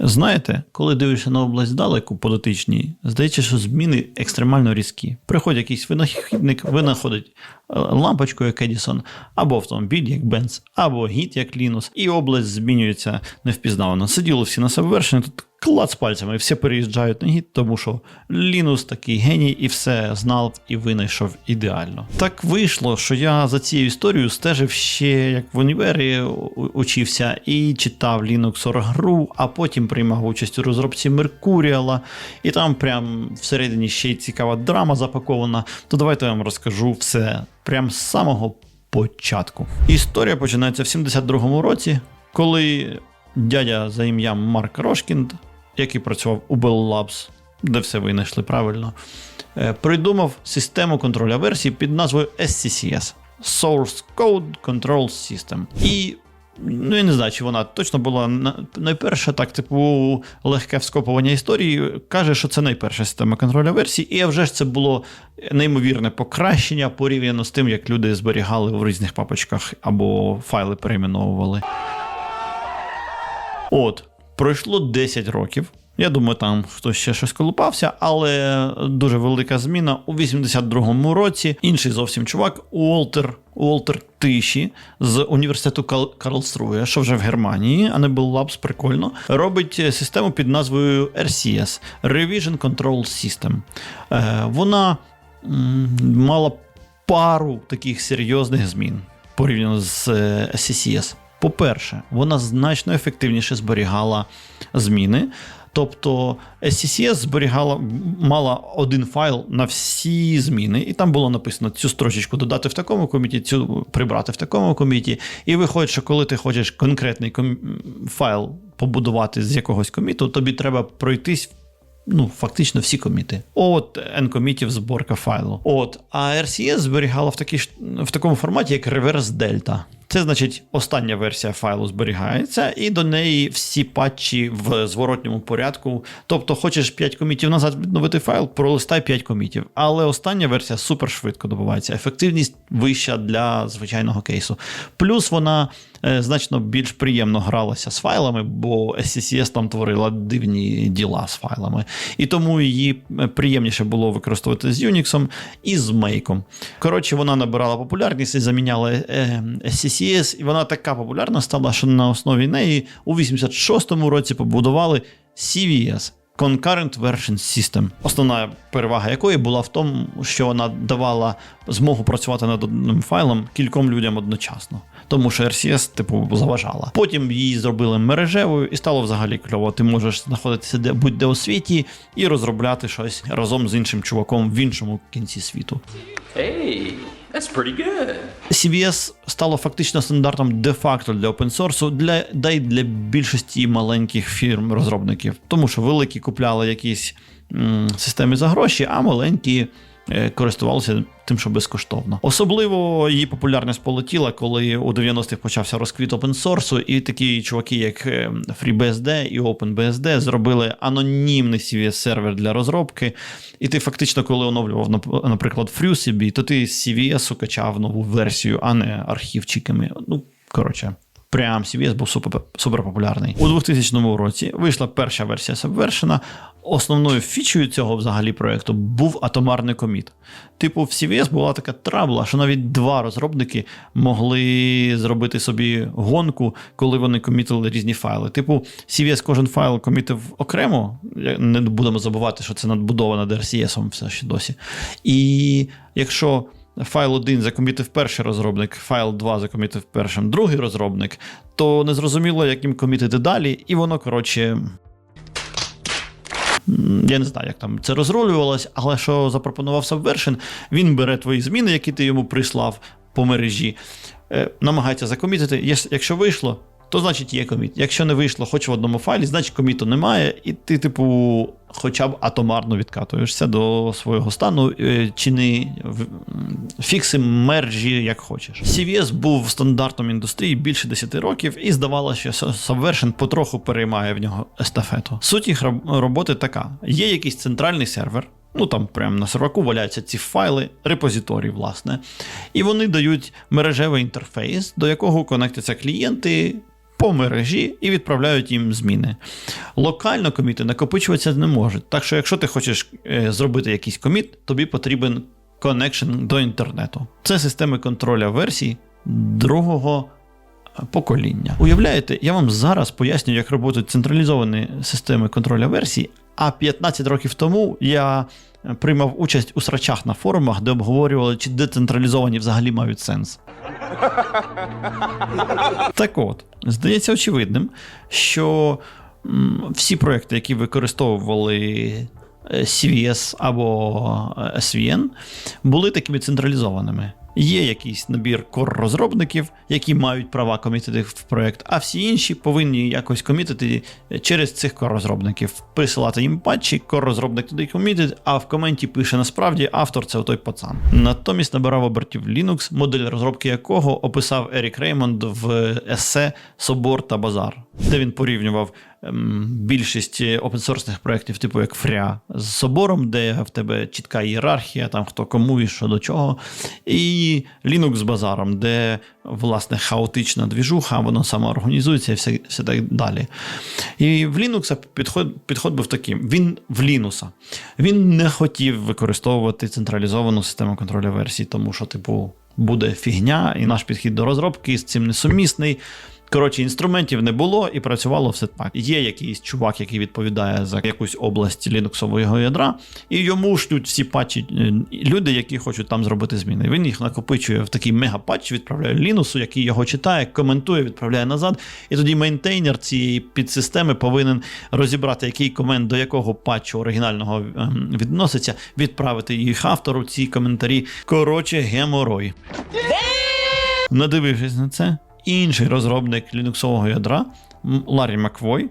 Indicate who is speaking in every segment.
Speaker 1: Знаєте, коли дивишся на область далеку по дотичній, здається, що зміни екстремально різкі. Приходить якийсь винахідник, винаходить е, лампочку, як Едісон, або автомобіль, як Бенц, або гіт, як Лінус, і область змінюється невпізнавано. Сиділи всі на Subversion, тут клац пальцями, всі переїжджають на гіт, тому що Лінус такий геній і все знав і винайшов ідеально. Так вийшло, що я за цією історією стежив ще як в універі учився і читав Linux гру, а потім приймав участь у розробці Меркуріала, і там прям всередині ще й цікава драма запакована. То давайте я вам розкажу все прям з самого початку. Історія починається в 72-му році, коли дядя за ім'ям Марк Рошкінд, який працював у Bell Labs, де все винайшли правильно, е, придумав систему контроля версій під назвою SCCS Source Code Control System. І Ну, я не знаю, чи вона точно була найперша, так, типу, легке вскопування історії. Каже, що це найперша система контролю версій, і вже ж це було неймовірне покращення порівняно з тим, як люди зберігали в різних папочках або файли перейменовували. От, пройшло 10 років. Я думаю, там хтось ще щось колупався, але дуже велика зміна. У 82-му році інший зовсім чувак, Уолтер, Уолтер Тиші з університету Кал- Карлсрує, що вже в Германії, а не Bell Labs, прикольно, робить е, систему під назвою RCS Revision Control System. Е, вона мала пару таких серйозних змін порівняно з е, SCCS. По-перше, вона значно ефективніше зберігала зміни. Тобто SCCS зберігала, мала один файл на всі зміни, і там було написано цю строчечку додати в такому коміті, цю прибрати в такому коміті. І виходить, що коли ти хочеш конкретний ком... файл побудувати з якогось коміту, тобі треба пройтись ну, фактично всі коміти. От N комітів зборка файлу. От, а RCS зберігала в, такій, в такому форматі, як реверс дельта. Це значить, остання версія файлу зберігається, і до неї всі патчі в зворотньому порядку. Тобто, хочеш 5 комітів назад відновити файл, пролистай 5 комітів. Але остання версія супер швидко добувається. Ефективність вища для звичайного кейсу. Плюс вона е, значно більш приємно гралася з файлами, бо SCCS там творила дивні діла з файлами. І тому її е, приємніше було використовувати з Unix і з Make. Коротше, вона набирала популярність і заміняла е, SCCS, і вона така популярна стала, що на основі неї у 86-му році побудували CVS. Concurrent Version System, основна перевага якої була в тому, що вона давала змогу працювати над одним файлом кільком людям одночасно, тому що RCS, типу, заважала. Потім її зробили мережевою і стало взагалі кльово. Ти можеш знаходитися де будь-де у світі і розробляти щось разом з іншим чуваком в іншому кінці світу.
Speaker 2: Hey, that's pretty good.
Speaker 1: CVS стало фактично стандартом де-факто для опенсорсу, для да й для більшості маленьких фірм розробників, тому що великі купляли якісь м, системи за гроші, а маленькі. Е, Користувалися тим, що безкоштовно. Особливо її популярність полетіла, коли у 90-х почався розквіт опенсорсу, і такі чуваки, як е, FreeBSD і OpenBSD, зробили анонімний CVS сервер для розробки. І ти фактично, коли оновлював, нап- наприклад, FreeCB, то ти з CVS качав нову версію, а не архівчиками. Ну, коротше. Прям CVS був супер, супер популярний. У 2000 році вийшла перша версія Subversion. Основною фічею цього взагалі проекту був атомарний коміт. Типу, в CVS була така трабла, що навіть два розробники могли зробити собі гонку, коли вони комітили різні файли. Типу, CVS кожен файл комітив окремо. Не будемо забувати, що це надбудовано DRCS все ще досі. І якщо файл 1 закомітив перший розробник, файл 2 закомітив першим другий розробник, то незрозуміло, як їм комітити далі, і воно, коротше. Я не знаю, як там це розрулювалось, але що запропонував Subversion, він бере твої зміни, які ти йому прислав по мережі, е, намагається закомітити. Якщо вийшло, то значить є коміт. Якщо не вийшло хоч в одному файлі, значить коміту немає, і ти, типу, хоча б атомарно відкатуєшся до свого стану, е, чини в- фікси мержі, як хочеш. CVS був стандартом індустрії більше 10 років, і здавалося, що Subversion потроху переймає в нього естафету. Суть їх роботи така: є якийсь центральний сервер. Ну там прямо на серваку валяються ці файли, репозиторії, власне. І вони дають мережевий інтерфейс, до якого конектяться клієнти, по мережі і відправляють їм зміни. Локально коміти накопичуватися не можуть. Так що, якщо ти хочеш е, зробити якийсь коміт, тобі потрібен коннекшн до інтернету. Це системи контроля версій другого покоління. Уявляєте, я вам зараз поясню, як працюють централізовані системи контроля версій, а 15 років тому я е, приймав участь у срачах на форумах, де обговорювали, чи децентралізовані взагалі мають сенс. Так от, здається очевидним, що всі проекти, які використовували е, CVS або е, SVN, були такими централізованими. Є якийсь набір кор-розробників, які мають права комітити в проект, а всі інші повинні якось комітити через цих кор-розробників, присилати їм патчі, кор-розробник туди комітить, а в коменті пише насправді автор це той пацан. Натомість набирав обертів Linux, модель розробки якого описав Ерік Реймонд в есе Собор та Базар, де він порівнював більшість опенсорсних проєктів, типу як Фря, з собором, де в тебе чітка ієрархія, там хто кому і що до чого. І Linux з базаром, де власне хаотична двіжуха, воно самоорганізується і все, все так далі. І в Linux підход, підход був таким: він в Linux. Він не хотів використовувати централізовану систему контролю версій, тому що, типу, буде фігня, і наш підхід до розробки з цим несумісний. Коротше, інструментів не було і працювало все так. Є якийсь чувак, який відповідає за якусь область лінуксового ядра, і йому шлють всі патчі е, люди, які хочуть там зробити зміни. Він їх накопичує в такий мегапатч, відправляє Лінусу, який його читає, коментує, відправляє назад. І тоді мейнтейнер цієї підсистеми повинен розібрати, який комент до якого патчу оригінального ем, відноситься, відправити їх автору ці коментарі. Коротше, геморой. Надивившись на це, інший розробник лінуксового ядра м, Ларі Маквой,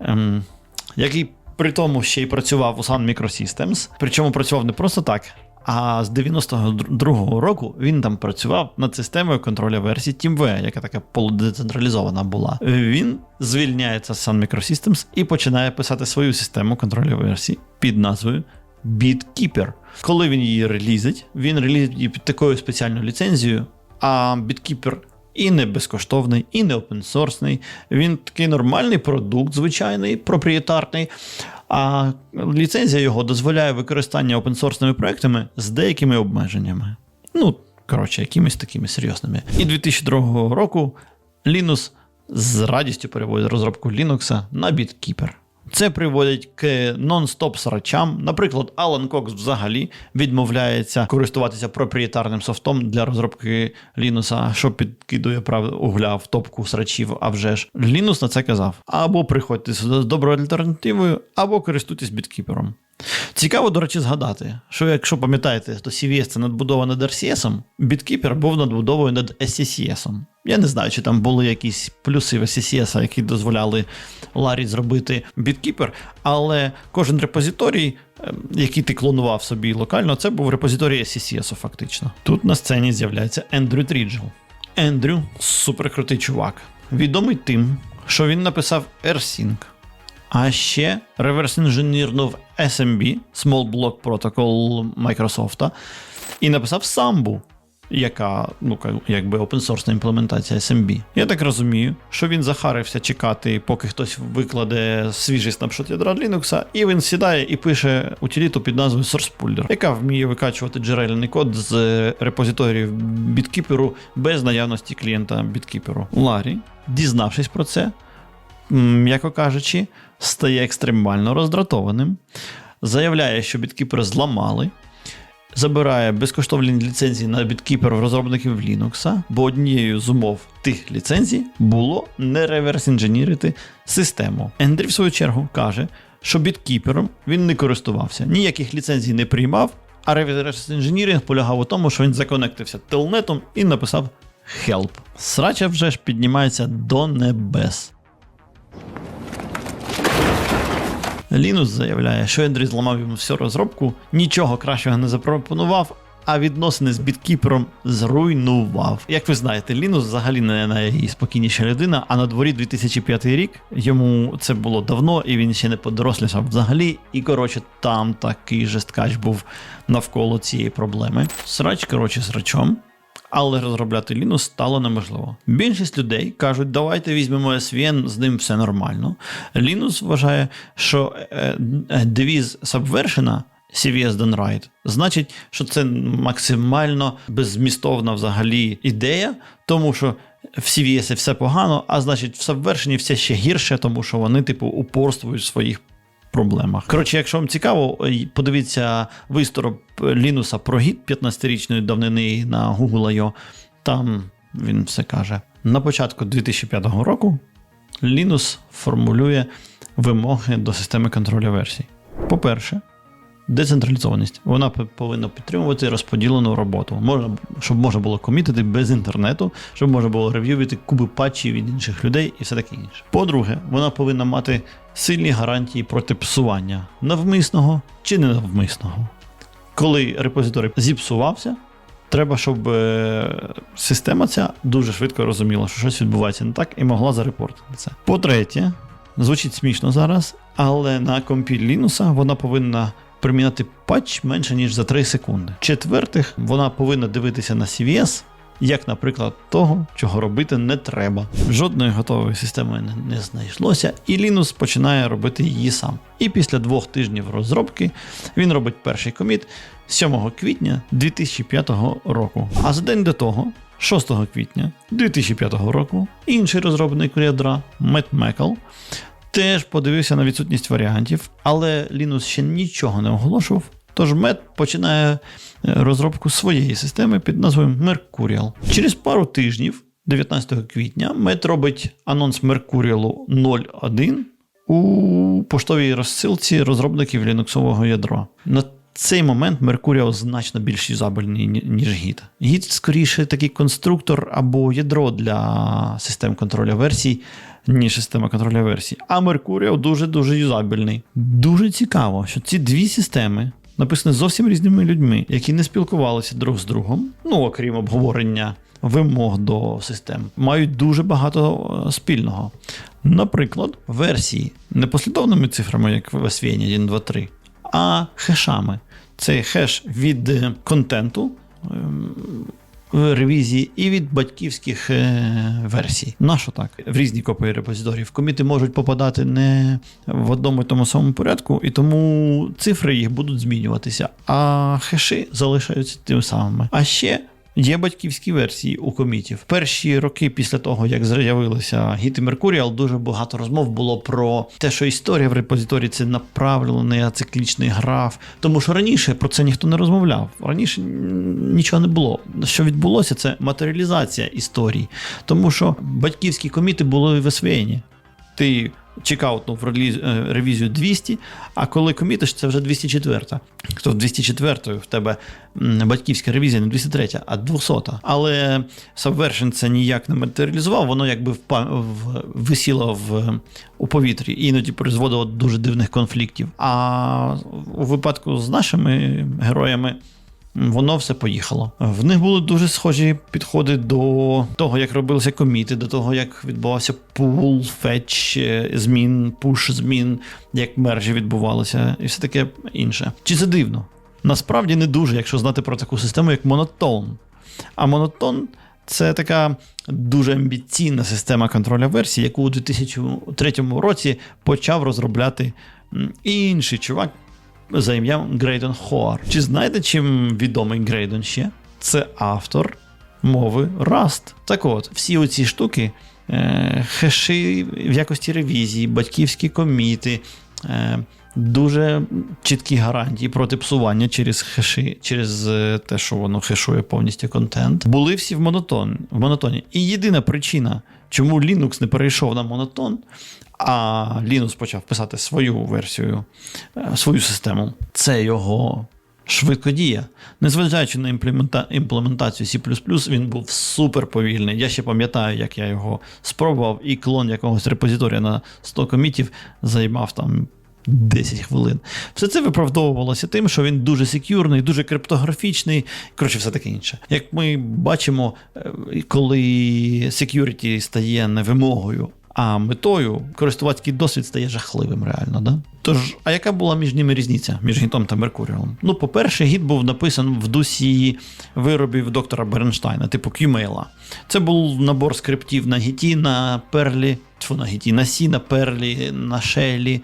Speaker 1: ем, який при тому ще й працював у Sun Microsystems, причому працював не просто так. А з 92-го року він там працював над системою контролю версій TeamViewer, яка така полудецентралізована була. Він звільняється з Sun Microsystems і починає писати свою систему контролю версій під назвою BitKeeper. Коли він її релізить, він релізить її під такою спеціальною ліцензією, а BitKeeper і не безкоштовний, і не опенсорсний. Він такий нормальний продукт, звичайний, проприєтарний. А ліцензія його дозволяє використання опенсорсними проектами з деякими обмеженнями. Ну, коротше, якимись такими серйозними. І 2002 року Linus з радістю переводить розробку Linux на BitKeeper. Це приводить к нон-стоп срачам. Наприклад, Alan Cox взагалі відмовляється користуватися проприєтарним софтом для розробки Linux, що підкидує прав угля в топку срачів, а вже ж. Linux на це казав. Або приходьте з доброю альтернативою, або користуйтесь біткіпером. Цікаво, до речі, згадати, що якщо пам'ятаєте, то CVS це надбудова над RCS, BitKeeper був надбудовою над SCCS. Я не знаю, чи там були якісь плюси в SCCS, які дозволяли Ларі зробити BitKeeper, але кожен репозиторій, ем, який ти клонував собі локально, це був репозиторій SCCS, фактично. Тут на сцені з'являється Ендрю Тріджел. Ендрю суперкрутий чувак, відомий тим, що він написав AirSync, а ще реверс інженірнув SMB, Small Block Protocol Microsoft, і написав Sambu, яка ну, якби опенсорсна імплементація SMB. Я так розумію, що він захарився чекати, поки хтось викладе свіжий снапшот ядра Linux, і він сідає і пише утиліту під назвою SourcePooler, яка вміє викачувати джерельний код з репозиторіїв біткіперу без наявності клієнта біткіперу. Ларі, дізнавшись про це, м'яко кажучи, стає екстремально роздратованим, заявляє, що біткіпер зламали, забирає безкоштовні ліцензії на біткіпер розробників Linux, бо однією з умов тих ліцензій було не реверс-інженірити систему. Ендрі, в свою чергу, каже, що біткіпером він не користувався, ніяких ліцензій не приймав, а реверс-інженіринг полягав у тому, що він законектився телнетом і написав help. Срача вже ж піднімається до небес. Лінус заявляє, що Ендрі зламав йому всю розробку, нічого кращого не запропонував, а відносини з біткіпером зруйнував. Як ви знаєте, Лінус взагалі не найспокійніша людина, а на дворі 2005 рік йому це було давно, і він ще не подорослішав взагалі. І коротше, там такий жесткач був навколо цієї проблеми. Срач, коротше, срачом. Але розробляти Linux стало неможливо. Більшість людей кажуть, давайте візьмемо SVN, з ним все нормально. Linux вважає, що е, е, девіз Subversion CVS done right, значить, що це максимально беззмістовна взагалі ідея, тому що в CVS все погано, а значить, в Subversion все ще гірше, тому що вони, типу, упорствують в своїх проблемах. Коротше, якщо вам цікаво, подивіться виступ Лінуса про гід 15-річної давнини на Google.io. Там він все каже. На початку 2005 року Linux формулює вимоги до системи контролю версій. По-перше, децентралізованість. Вона повинна підтримувати розподілену роботу. Можна, щоб можна було комітити без інтернету, щоб можна було рев'ювати куби патчів від інших людей і все таке інше. По-друге, вона повинна мати сильні гарантії проти псування навмисного чи ненавмисного. Коли репозиторій зіпсувався, треба, щоб е, система ця дуже швидко розуміла, що щось відбувається не так, і могла зарепортити це. По-третє, звучить смішно зараз, але на компі Linux вона повинна приміняти патч менше, ніж за 3 секунди. Четвертих, вона повинна дивитися на CVS, як, наприклад, того, чого робити не треба. Жодної готової системи не, знайшлося, і Linux починає робити її сам. І після двох тижнів розробки він робить перший коміт 7 квітня 2005 року. А за день до того, 6 квітня 2005 року, інший розробник ядра Мет Мекл теж подивився на відсутність варіантів, але Linux ще нічого не оголошував. Тож Мет починає е, розробку своєї системи під назвою Mercurial. Через пару тижнів, 19 квітня, Мет робить анонс Mercurial 01 у поштовій розсилці розробників лінуксового ядра. На цей момент Mercurial значно більш юзабельний, ніж Git. Git скоріше такий конструктор або ядро для систем контролю версій, ніж система контролю версій. А Mercurial дуже-дуже юзабельний. Дуже цікаво, що ці дві системи написані зовсім різними людьми, які не спілкувалися друг з другом, ну окрім обговорення вимог до систем, мають дуже багато е, спільного. Наприклад, версії не послідовними цифрами, як в SVN 1, 2, 3, а хешами. Це хеш від контенту. В ревізії і від батьківських е, версій. Нащо так? В різні копії репозиторів. Коміти можуть попадати не в одному і тому самому порядку, і тому цифри їх будуть змінюватися, а хеші залишаються тими самими. А ще. Є батьківські версії у комітів. Перші роки після того, як з'явилися і Mercurial, дуже багато розмов було про те, що історія в репозиторії це направлений ациклічний граф. Тому що раніше про це ніхто не розмовляв. Раніше нічого не було. Що відбулося, це матеріалізація історій. Тому що батьківські коміти були в SVN. Ти чекаутнув е, ревізію 200, а коли комітиш, це вже 204. Хто в 204 в тебе батьківська ревізія не 203, а 200. Але Subversion це ніяк не матеріалізував, воно якби висіло в, у повітрі іноді призводило дуже дивних конфліктів. А у випадку з нашими героями. Воно все поїхало. В них були дуже схожі підходи до того, як робилися коміти, до того, як відбувався пул, фетч е, змін, пуш змін, як мержі відбувалися, і все таке інше. Чи це дивно? Насправді не дуже, якщо знати про таку систему, як монотон. А монотон це така дуже амбіційна система контролю версій, яку у 2003 році почав розробляти інший чувак за ім'ям Грейдон Хоар. Чи знаєте, чим відомий Грейдон ще? Це автор мови Rust. Так от, всі оці штуки, е, хеші в якості ревізії, батьківські коміти. Е, Дуже чіткі гарантії проти псування через хеші, через е, те, що воно хешує повністю контент, були всі в монотон, в монотоні. І єдина причина, чому Linux не перейшов на монотон, а Linux почав писати свою версію, е, свою систему, це його швидкодія. Незважаючи на імплемента... імплементацію C, він був супер повільний. Я ще пам'ятаю, як я його спробував, і клон якогось репозиторія на 100 комітів займав там. 10 хвилин. Все це виправдовувалося тим, що він дуже секюрний, дуже криптографічний, коротше, все таке інше. Як ми бачимо, е, коли security стає не вимогою, а метою користувацький досвід стає жахливим реально. Да? Тож, а яка була між ними різниця між гітом та Меркуріалом? Ну, по-перше, гіт був написан в дусі виробів доктора Бернштайна, типу QMail. Це був набор скриптів на гіті, на перлі, тьфу, на гіті, на сі, на перлі, на шелі.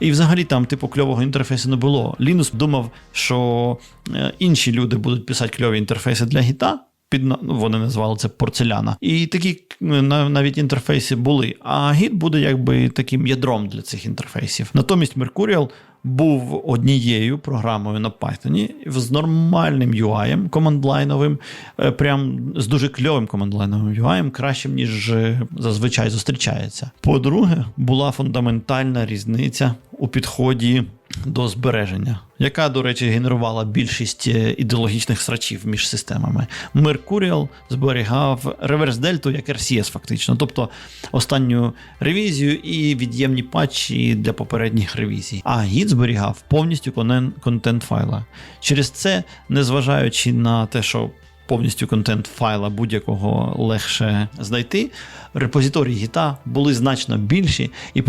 Speaker 1: І взагалі там, типу, кльового інтерфейсу не було. Лінус думав, що е, інші люди будуть писати кльові інтерфейси для гіта. Під, ну, вони назвали це порцеляна. І такі е, навіть інтерфейси були. А гід буде якби таким ядром для цих інтерфейсів. Натомість Mercurial був однією програмою на Python з нормальним UI, командлайновим, е, прям з дуже кльовим командлайновим UI, кращим, ніж зазвичай зустрічається. По-друге, була фундаментальна різниця у підході до збереження, яка, до речі, генерувала більшість е, ідеологічних срачів між системами. Mercurial зберігав реверс дельту як RCS, фактично, тобто останню ревізію і від'ємні патчі для попередніх ревізій. А гід зберігав повністю контент файла. Через це, незважаючи на те, що повністю контент файла будь-якого легше знайти. Репозиторії гіта були значно більші, і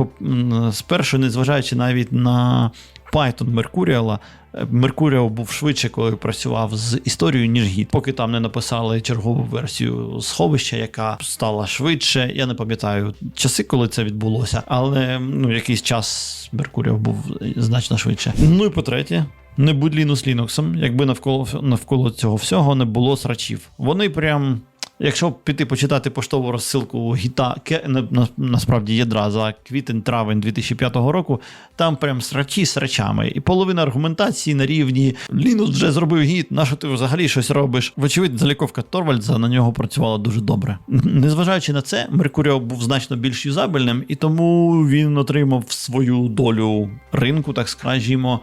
Speaker 1: спершу, незважаючи навіть на Python е, Mercurial був швидше, коли працював з історією, ніж гіт. Поки там не написали чергову версію сховища, яка стала швидше. Я не пам'ятаю часи, коли це відбулося, але ну, якийсь час Mercurial був значно швидше. Ну і по-третє, не будь Linux Linux, якби навколо, навколо цього всього не було срачів. Вони прям. Якщо піти почитати поштову розсилку гіта ке- на, на, насправді ядра за квітень-травень 2005 року, там прям срачі срачами. І половина аргументації на рівні Лінус вже зробив гіт, на що ти взагалі щось робиш? Вочевидь, заліковка Торвальдза на нього працювала дуже добре. Незважаючи на це, Меркуріо був значно більш юзабельним, і тому він отримав свою долю ринку, так скажімо,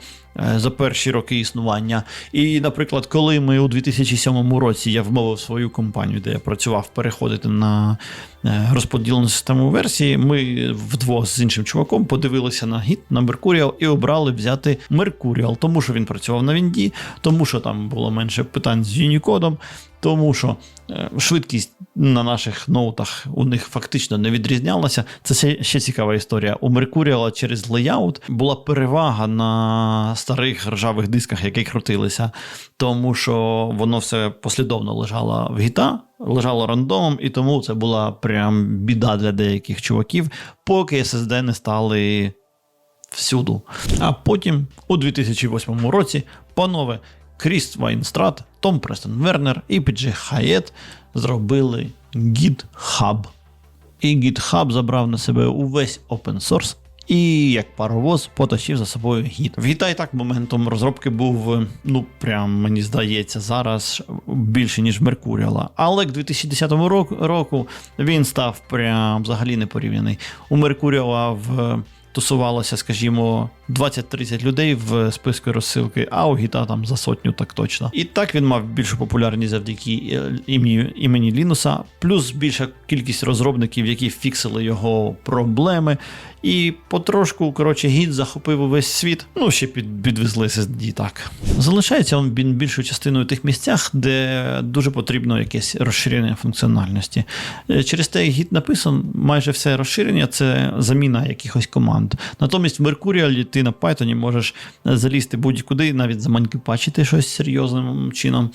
Speaker 1: за перші роки існування. І, наприклад, коли ми у 2007 році я вмовив свою компанію, де я працював, переходити на е, розподілену систему версії, ми вдвох з іншим чуваком подивилися на гіт на Mercurial і обрали взяти Mercurial, тому що він працював на Вінді, тому що там було менше питань з Unicode, тому що е, швидкість на наших ноутах у них фактично не відрізнялася. Це ще, цікава історія. У Mercurial через леяут була перевага на старих ржавих дисках, які крутилися, тому що воно все послідовно лежало в гіта, лежало рандомом, і тому це була прям біда для деяких чуваків, поки SSD не стали всюду. А потім, у 2008 році, панове Кріс Вайнстрат, Том Престон Вернер і Піджи Хаєт зробили GitHub. І GitHub забрав на себе увесь open source і як паровоз потащив за собою гід. В Гіта і так моментом розробки був, ну прям мені здається, зараз більше, ніж Меркуріала. Але к 2010 року, року він став прям взагалі непорівняний. У Меркуріала в тусувалося, скажімо, 20-30 людей в списку розсилки, а у гіта там за сотню так точно. І так він мав більшу популярність завдяки е, імені, імені Лінуса, плюс більша кількість розробників, які фіксили його проблеми. І потрошку, коротше, гід захопив увесь світ. Ну, ще під, підвезли SSD так. Залишається він більшою частиною тих місцях, де дуже потрібно якесь розширення функціональності. Е, Через те, гід написан, майже все розширення це заміна якихось команд. Натомість в Mercurial ти на Python можеш залізти будь-куди, навіть заманькипачити щось серйозним чином.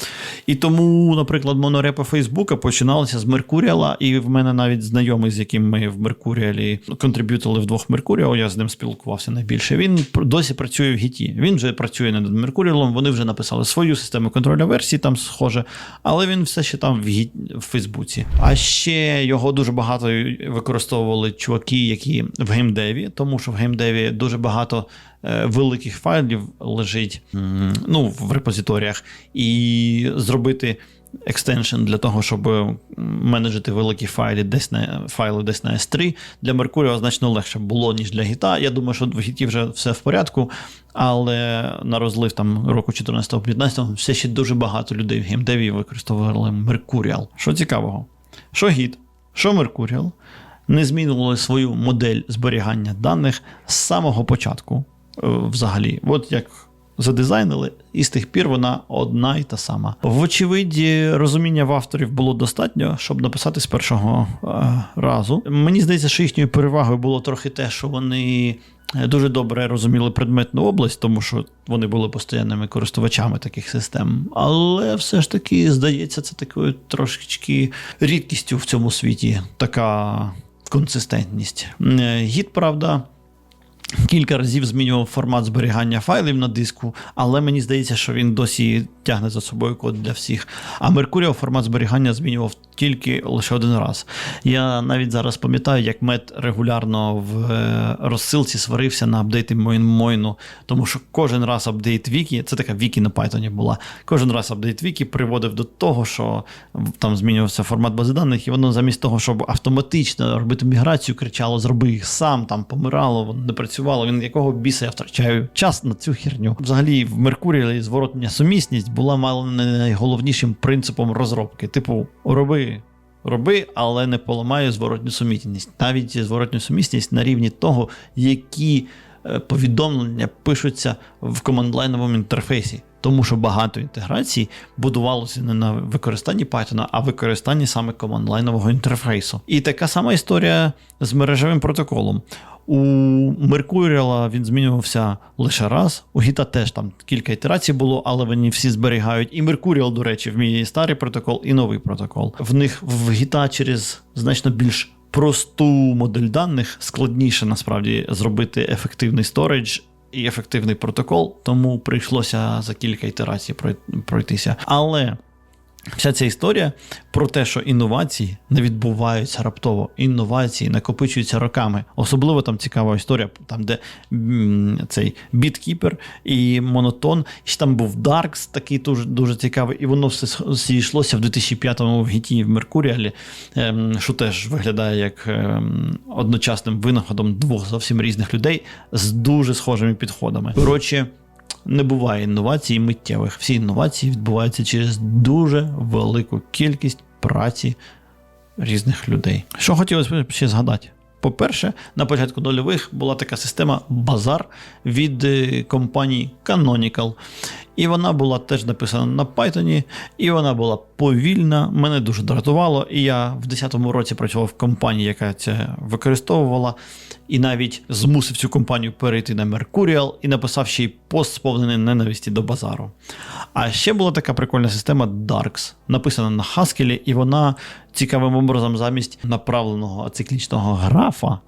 Speaker 1: І тому, наприклад, монорепа Фейсбука починалася з Mercurial, і в мене навіть знайомий, з яким ми в Mercurial контриб'ютили вдвох Mercurial, я з ним спілкувався найбільше. Він досі працює в гіті. Він вже працює над Mercurial, вони вже написали свою систему контролю версій, там схоже, але він все ще там в, гіт... в Фейсбуці. А ще його дуже багато використовували чуваки, які в геймдеві, тому що в геймдеві дуже багато е, великих файлів лежить ну, в репозиторіях, і зробити екстеншн для того, щоб м, менеджити великі файли десь на файли десь на S3 для Mercurial значно легше було, ніж для гіта. Я думаю, що в гіті вже все в порядку, але на розлив там року 14-15 все ще дуже багато людей в геймдеві використовували Mercurial. Що цікавого? Що гіт, що Mercurial не змінювали свою модель зберігання даних з самого початку. е, Взагалі, от як задизайнили, і з тих пір вона одна і та сама. Вочевидь, розуміння в авторів було достатньо, щоб написати з першого е, разу. Мені здається, що їхньою перевагою було трохи те, що вони. е, Дуже добре розуміли предметну область, тому що вони були постійними користувачами таких систем. Але все ж таки, здається, це такою трошечки рідкістю в цьому світі, така консистентність. Е, Гід, правда, кілька разів змінював формат зберігання файлів на диску, але мені здається, що він досі тягне за собою код для всіх. А Mercurial формат зберігання змінював тільки лише один раз. Я навіть зараз пам'ятаю, як мед регулярно в е, розсилці сварився на апдейти Мойну, тому що кожен раз апдейт Вікі, це така Вікі на Python була, кожен раз апдейт Вікі приводив до того, що там змінювався формат бази даних, і воно замість того, щоб автоматично робити міграцію, кричало: зроби їх сам, там помирало, воно не працювало. Він якого біса я втрачаю час на цю херню. Взагалі, в Меркурії зворотня сумісність була мало не найголовнішим принципом розробки. Типу, роби. Роби, але не поламаю зворотню сумісність. Навіть зворотню сумісність на рівні того, які е, повідомлення пишуться в командлайновому інтерфейсі. Тому що багато інтеграцій будувалося не на використанні Python, а використанні саме командлайнового інтерфейсу. І така сама історія з мережевим протоколом. У Mercurial він змінювався лише раз. У Гіта теж там кілька ітерацій було, але вони всі зберігають. І Mercurial, до речі, вміє і старий протокол, і новий протокол. В них в Гіта через значно більш просту модель даних складніше насправді зробити ефективний сторідж. І ефективний протокол, тому прийшлося за кілька ітерацій прой- пройтися. Але Вся ця історія про те, що інновації не відбуваються раптово, інновації накопичуються роками. Особливо там цікава історія, там, де цей біткіпер і монотон, і там був Даркс, такий дуже, дуже цікавий, і воно все зійшлося в 2005-му в гіті в Меркуріалі, ем, що теж виглядає як ем, одночасним винаходом двох зовсім різних людей з дуже схожими підходами. Коротше, не буває інновацій миттєвих. Всі інновації відбуваються через дуже велику кількість праці різних людей. Що хотілося б ще згадати? По-перше, на початку нульових була така система Базар від е, компанії Canonical. І вона була теж написана на Python, і вона була повільна. Мене дуже дратувало. І я в 10-му році працював в компанії, яка це використовувала, і навіть змусив цю компанію перейти на Mercurial і написав ще й пост сповнений ненависті до базару. А ще була така прикольна система Darks, написана на Haskell, і вона цікавим образом замість направленого ациклічного графа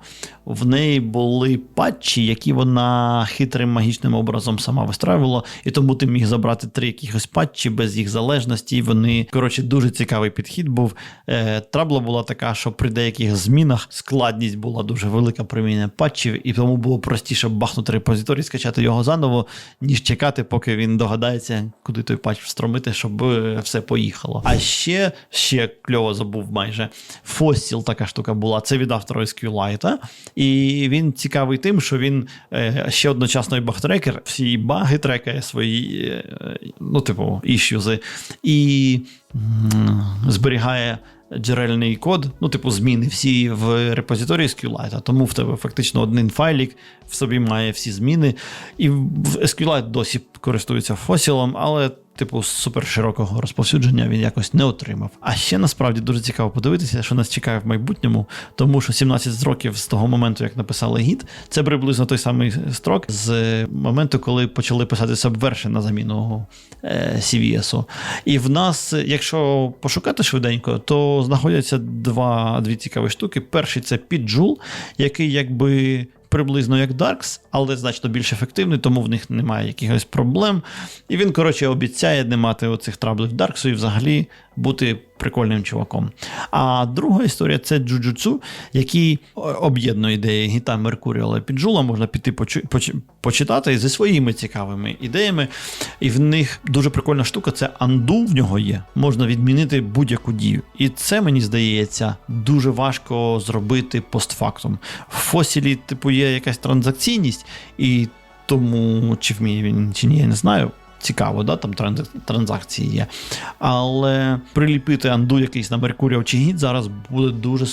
Speaker 1: в неї були патчі, які вона хитрим магічним образом сама вистраювала, і тому ти міг забрати три якихось патчі без їх залежності. Вони, коротше, дуже цікавий підхід був. Е, трабла була така, що при деяких змінах складність була дуже велика примінення патчів, і тому було простіше бахнути репозиторій, скачати його заново, ніж чекати, поки він догадається, куди той патч встромити, щоб е, все поїхало. А ще, ще кльово забув майже. Fossil така штука була. Це від автора SQLite. І він цікавий тим, що він е, ще одночасно і багтрекер, всі баги трекає свої, ну, типу, іщузи, і зберігає. Джерельний код, ну, типу, зміни всі в репозиторії SQLite, тому в тебе фактично один файлік в собі має всі зміни. І SQLite досі користується фосілом, але, типу, супер широкого розповсюдження він якось не отримав. А ще насправді дуже цікаво подивитися, що нас чекає в майбутньому, тому що 17 років з того моменту, як написали гід, це приблизно той самий строк з моменту, коли почали писати Subversion на заміну е, CVS. І в нас, якщо пошукати швиденько, то знаходяться два, дві цікаві штуки. Перший це Піджул, який якби. Приблизно як Darks, але значно більш ефективний, тому в них немає якихось проблем. І він, коротше, обіцяє не мати оцих траблів Дарксу і взагалі бути прикольним чуваком. А друга історія це Джуджуцу, який об'єднує ідеї гіта Меркуріала Піджула. Можна піти почитати зі своїми цікавими ідеями. І в них дуже прикольна штука це анду в нього є. Можна відмінити будь-яку дію. І це, мені здається, дуже важко зробити постфактум. В фосілі, типу, є якась транзакційність, і тому чи вміє він чи ні, я не знаю. Цікаво, да, там транзакції є. Але приліпити анду якийсь на Меркуріо чи гід зараз буде дуже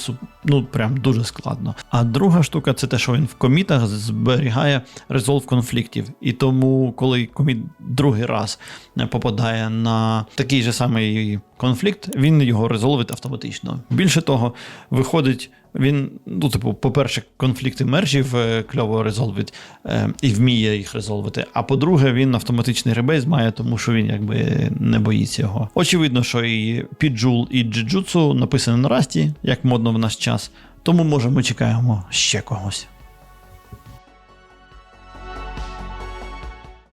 Speaker 1: ну, прям дуже складно. А друга штука це те, що він в комітах зберігає резолв конфліктів. І тому, коли коміт другий раз попадає на такий же самий конфлікт, він його резолвить автоматично. Більше того, виходить. Він, ну, типу, по-перше, конфлікти мержів е, кльово резолвить е, і вміє їх резолвити. А по-друге, він автоматичний ребейс має, тому що він якби не боїться його. Очевидно, що і Піджул, і джиджуцу написані на расті, як модно в наш час. Тому може ми чекаємо ще когось.